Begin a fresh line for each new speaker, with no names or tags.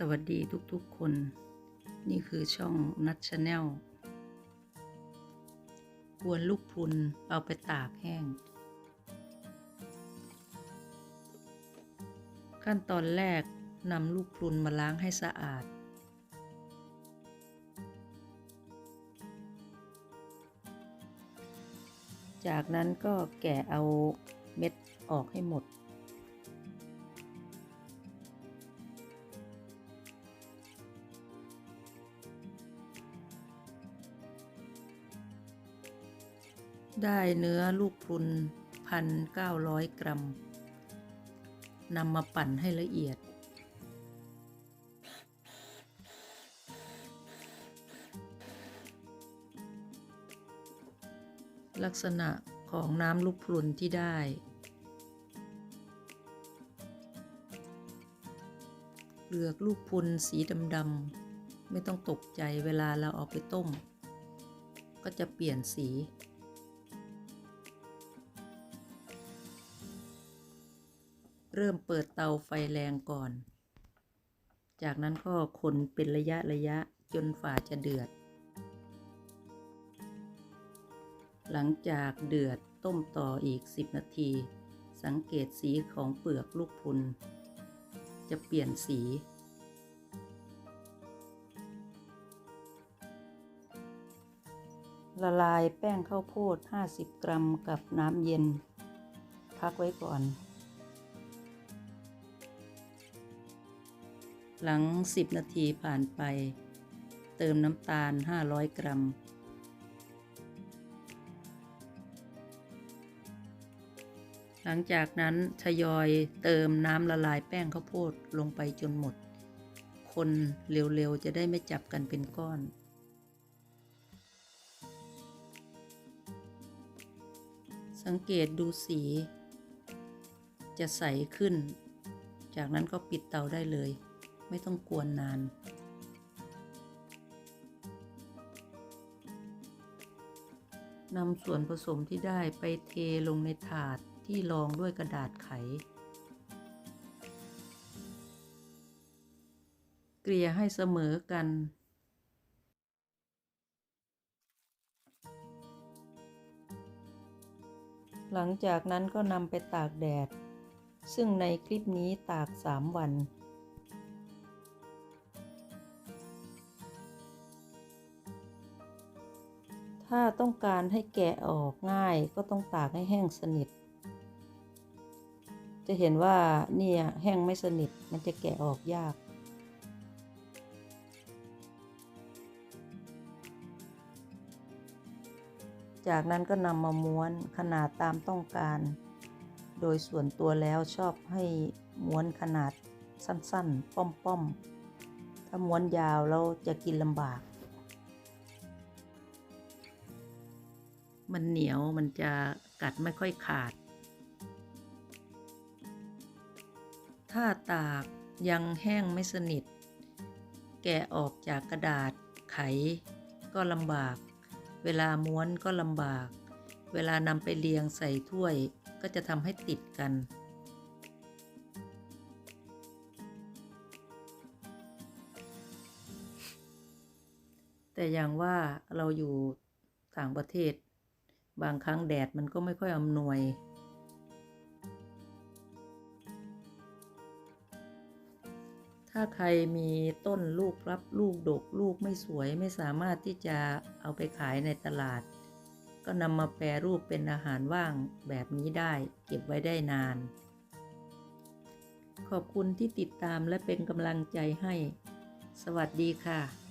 สวัสดีทุกๆคน นี่คือช่องนัทชาแนลกวนลูกพรุนเอาไปตากแห้ง ขั้นตอนแรกนำลูกพรุนมาล้างให้สะอาด จากนั้นก็แกะเอาเม็ดออกให้หมด ได้เนื้อลูกพรุนพันเก้าร้อยกรัมนำมาปั่นให้ละเอียด ลักษณะของน้ำลูกพรุนที่ได้ เปลือกลูกพรุนสีดำๆไม่ต้องตกใจเวลาเราเอาไปต้ม ก็จะเปลี่ยนสี เริ่มเปิดเตาไฟแรงก่อน จากนั้นก็คนเป็นระยะระยะจนฝาจะเดือด หลังจากเดือดต้มต่ออีก 10 นาที สังเกตสีของเปลือกลูกพุน จะเปลี่ยนสี ละลายแป้งข้าวโพด 50 กรัมกับน้ำเย็น พักไว้ก่อน หลัง 10 นาทีผ่านไป เติมน้ำตาล 500 กรัม หลังจากนั้นทยอยเติมน้ำละลายแป้งข้าวโพดลงไปจนหมด คนเร็วๆ จะได้ไม่จับกันเป็นก้อนสังเกตดูสี จะใสขึ้น จากนั้นก็ปิดเตาได้เลย ไม่ต้องกวนนาน นำส่วนผสมที่ได้ไปเทลงในถาดที่รองด้วยกระดาษไข เกลี่ยให้เสมอกันหลังจากนั้นก็นำไปตากแดด ซึ่งในคลิปนี้ตาก 3 วัน ถ้าต้องการให้แกะออกง่ายก็ต้องตากให้แห้งสนิท จะเห็นว่าเนี่ยแห้งไม่สนิทมันจะแกะออกยาก จากนั้นก็นำมาม้วนขนาดตามต้องการ โดยส่วนตัวแล้วชอบให้ม้วนขนาดสั้นๆ ป้อมๆ ถ้าม้วนยาวเราจะกินลำบาก มันเหนียวมันจะกัดไม่ค่อยขาด ถ้าตากยังแห้งไม่สนิท แกะออกจากกระดาษไขก็ลำบาก เวลาม้วนก็ลำบาก เวลานำไปเรียงใส่ถ้วยก็จะทำให้ติดกัน แต่อย่างว่าเราอยู่ต่างประเทศ บางครั้งแดดมันก็ไม่ค่อยอำนวย ถ้าใครมีต้นลูกรับลูกดกลูกไม่สวยไม่สามารถที่จะเอาไปขายในตลาด ก็นำมาแปรรูปเป็นอาหารว่างแบบนี้ได้ เก็บไว้ได้นาน ขอบคุณที่ติดตามและเป็นกำลังใจให้ สวัสดีค่ะ